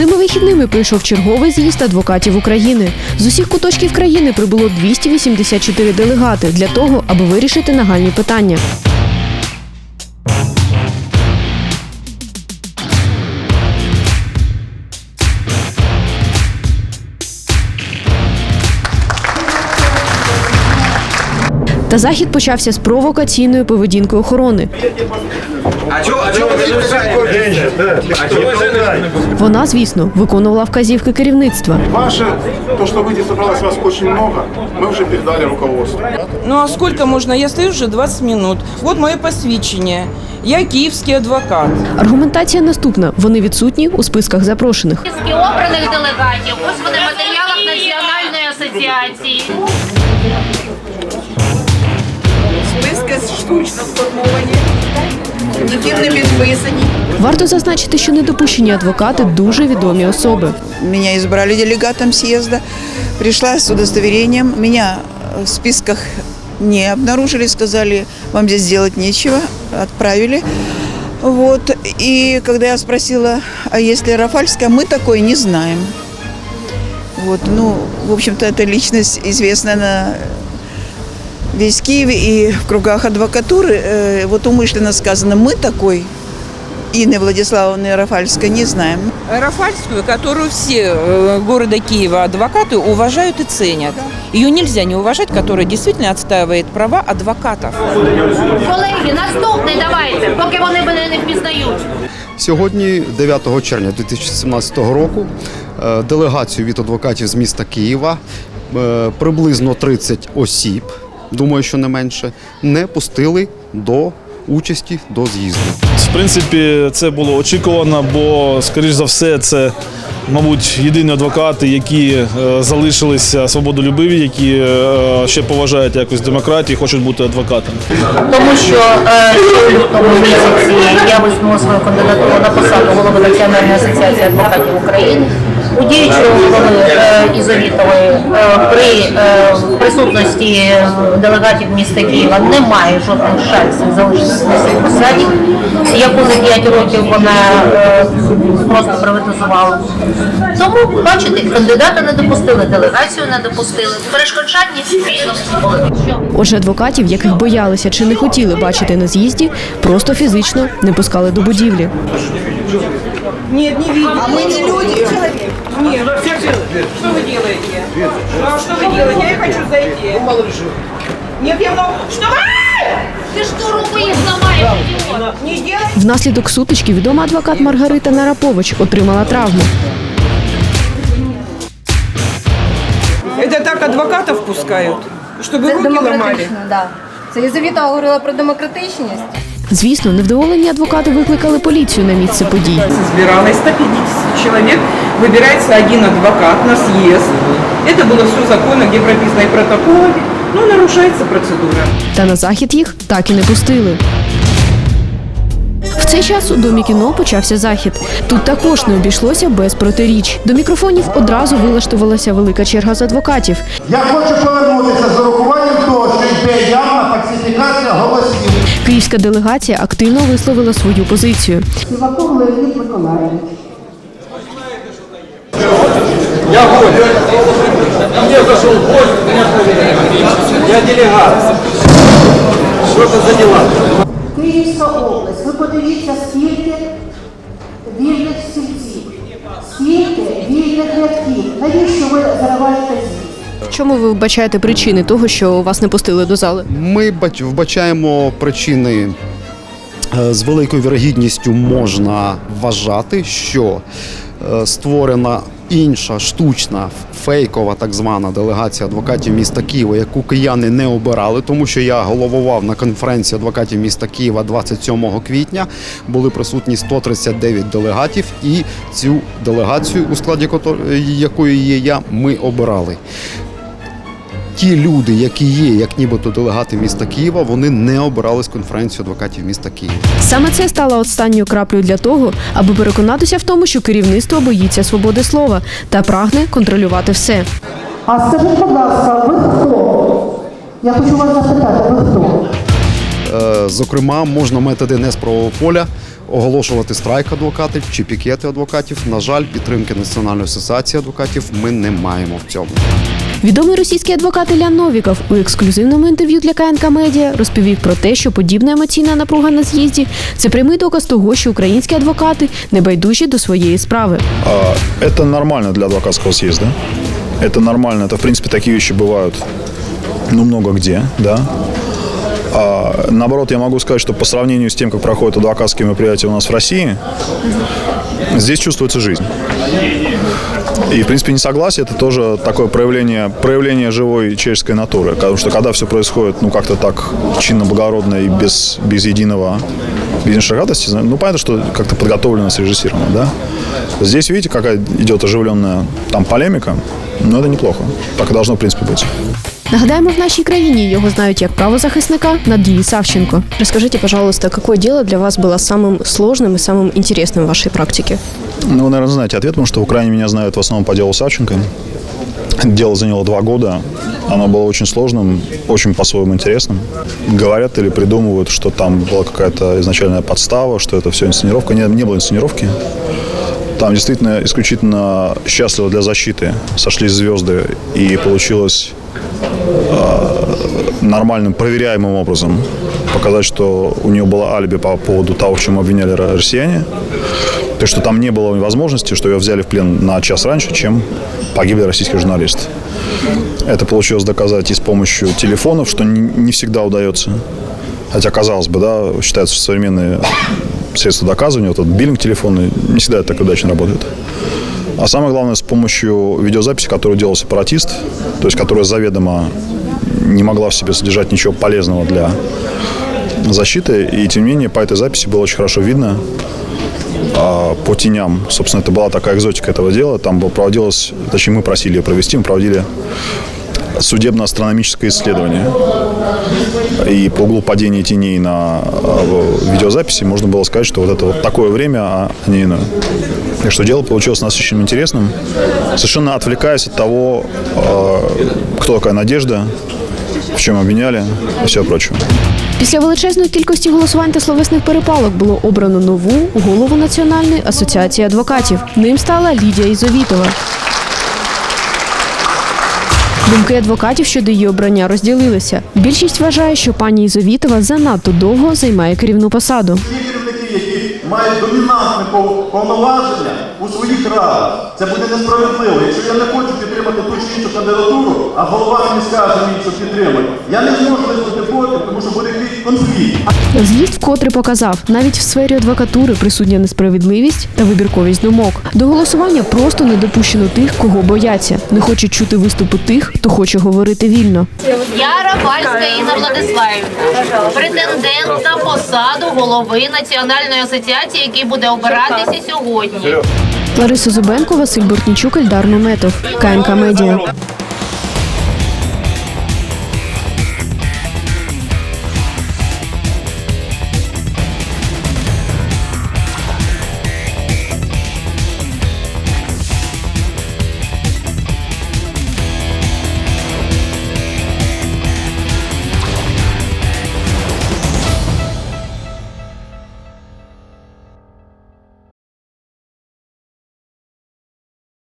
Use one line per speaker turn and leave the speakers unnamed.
Цими вихідними прийшов черговий з'їзд адвокатів України. З усіх куточків країни прибуло 284 делегати для того, аби вирішити нагальні питання. Та захід почався з провокаційною поведінкою охорони.
А чего, а чего вы не мешаете? А чего вы женщины?
Вона, звісно, виконувала вказівки керівництва.
Ваше, то, что выйдет, собралось вас очень много, мы уже передали руководству.
Ну а сколько можно? Я стою уже 20 минут. Вот моє посвідчення. Я київський адвокат.
Аргументація наступна: вони відсутні у списках запрошених.
списки обраних делегатів. Ось вони в матеріалах Національної асоціації.
Списки штучно сформовані, ніким не підписані.
Варто зазначити, що недопущені адвокати дуже відомі особи.
Меня избрали делегатом съезда. Пришла с удостоверением. Меня в списках не обнаружили, сказали, вам здесь делать нечего. Отправили. Вот. И когда я спросила, а если Рафальская, мы такой не знаем. Вот, ну, в общем-то, эта личность известна на весь Киев и в кругах адвокатуры. Э, Вот умышленно сказано, мы такой Инны Владиславовны Рафальской не знаем.
Рафальскую, которую все э, города Киева адвокаты уважают и ценят. Ее нельзя не уважать, которая действительно отстаивает права адвокатов.
Колеги, наступний давайте, поки вони мене не впізнають.
Сьогодні, 9 червня 2017 року, е, делегацію від адвокатів з міста Києва, е, приблизно 30 осіб, думаю, що не менше, не пустили до участі до з'їзду.
В принципі, це було очікувано, бо, скоріш за все, це, мабуть, єдині адвокати, які е, залишилися свободолюбиві, які е, ще поважають якось демократію, хочуть бути адвокатами.
тому що е, ще лютому місяці я висунула свою кандидатуру на посаду голови Національної асоціації адвокатів України. У діючого е, Ізовітової е, при е, присутності делегатів міста Києва немає жодних шансів залишитися на цій посаді, яку за 5 років вона е, просто приватизувала. Тому, бачите, кандидата не допустили, делегацію не допустили. Перешкоджання спільно були.
Отже, адвокатів, яких боялися чи не хотіли бачити на з'їзді, просто фізично не пускали до будівлі.
Нет, не видите. А мы не люди. Нет. Что вы делаете? Ну а что вы делаете? Я хочу зайти. Нет, я могу... Что вы?
Ти ж ту руку їх зламаєш, ідіот.
Не делайте.
Внаслідок сутички відома адвокат Маргарита Нарапович отримала травму.
Это так адвокатов пускают? Чтобы
Це
руки ломали?
демократично, да. Це Єзовіта говорила про демократичність.
Звісно, невдоволені адвокати викликали поліцію на місце подій.
Собиралось 150 человек, выбирается один адвокат на съезд. Это было все законно, где прописано и протоколы, но нарушается процедура.
Та на захід їх так і не пустили. В цей час у домі кіно почався захід. Тут також не обійшлося без протиріч. До мікрофонів одразу вилаштувалася велика черга з адвокатів.
Я хочу повернутися з урахуванням того, що йде явна фальсифікація голосів.
Київська делегація активно висловила свою позицію.
Я меня проверяют. Я делегат. Що це за діла?
Київська область. Ви подивіться, скільки
Чому ви вбачаєте причини того, що вас не пустили до зали?
Ми бач- вбачаємо причини. е, З великою вірогідністю можна вважати, що е, створена інша штучна фейкова так звана делегація адвокатів міста Києва, яку кияни не обирали, тому що я головував на конференції адвокатів міста Києва 27 квітня. Були присутні 139 делегатів, і цю делегацію, у складі якої є я, ми обирали ті люди, які є, як нібито делегати міста Києва, вони не обирались конференцію адвокатів міста Києва.
Саме це стало останньою краплею для того, аби переконатися в тому, що керівництво боїться свободи слова та прагне контролювати все.
А скажіть, будь ласка, ви хто? Я хочу вас запитати, ви хто?
Е, Зокрема, можна методи не з правового поля оголошувати страйк адвокатів чи пікети адвокатів. На жаль, підтримки Національної асоціації адвокатів ми не маємо в цьому.
Відомий російський адвокат Ілян Новіков у ексклюзивному інтерв'ю для КНК Медіа розповів про те, що подібна емоційна напруга на з'їзді це прямий доказ того, що українські адвокати не байдужі до своєї справи.
А, Это нормально для адвокатского съезда. Это нормально. Это, в принципе, такие вещи бывают, ну, много где, да. А, наоборот, я могу сказать, что по сравнению с тем, как проходят адвокатские мероприятия у нас в России, здесь чувствуется жизнь. И, в принципе, несогласие – это тоже такое проявление, проявление живой человеческой натуры. Потому что когда все происходит, ну, как-то так чинно-благородно и без, без единого, без единой шагатости, ну, понятно, что как-то подготовлено, срежиссировано, да. Здесь, видите, какая идет оживленная там полемика, но это неплохо. Так и должно, в принципе, быть.
Нагадаємо, в нашій країні його знають як правозахисника Надії Савченко.
Расскажите, пожалуйста, какое дело для вас было самым сложным и самым интересным в вашей практике?
Ну, вы, наверное, знаете ответ, потому что в Украине меня знают в основном по делу Савченко. Дело заняло два года. Оно было очень сложным, очень по-своему интересным. Говорят или придумывают, что там была какая-то изначальная подстава, что это все инсценировка. Не, не было инсценировки. Там действительно исключительно счастливо для защиты сошлись звезды, и получилось нормальным, проверяемым образом показать, что у нее было алиби по поводу того, в чем обвиняли ро- россияне. То, есть, что там не было возможности, что ее взяли в плен на час раньше, чем погибли российские журналисты. Это получилось доказать и с помощью телефонов, что не всегда удается. Хотя, казалось бы, да, считается, что современные средства доказывания, вот этот биллинг телефонный, не всегда это так удачно работает. А самое главное, с помощью видеозаписи, которую делал сепаратист, то есть которая заведомо не могла в себе содержать ничего полезного для защиты. И тем не менее, по этой записи было очень хорошо видно а, по теням. Собственно, это была такая экзотика этого дела. Там проводилось, точнее, мы просили ее провести, мы проводили судебно-астрономическое исследование. И по углу падения теней на э, видеозаписи можно было сказать, что вот это вот такое время, а не иное. Так что дело получилось насыщенным интересным, совершенно отвлекаясь от того, э, кто такая Надежда, в чем обвиняли и все прочее.
Після величезної кількості голосувань та словесних перепалок було обрано нову голову Національної асоціації адвокатів. Ним стала Лідія Ізовітова. Думки адвокатів щодо її обрання розділилися. Більшість вважає, що пані Ізовітова занадто довго займає керівну посаду.
Ті керівники, які мають домінантне повноваження у своїх радах, це буде несправедливо. Якщо я не хочу підтримати ту чи іншу кандидатуру, а голова мені скаже мені, що підтримати, я не зможу виступити проти, тому що буде якийсь конфлікт.
З'їзд вкотре показав, навіть в сфері адвокатури присутня несправедливість та вибірковість думок. До голосування просто не допущено тих, кого бояться, не хочуть чути виступи тих, хто хоче говорити вільно.
Я Рафальська Інна Владиславівна, претендент на посаду голови Національної асоціації, який буде обиратися сьогодні.
Лариса Зубенко, Василь Бортнічук, Ельдар Наметов. КНК Медіа.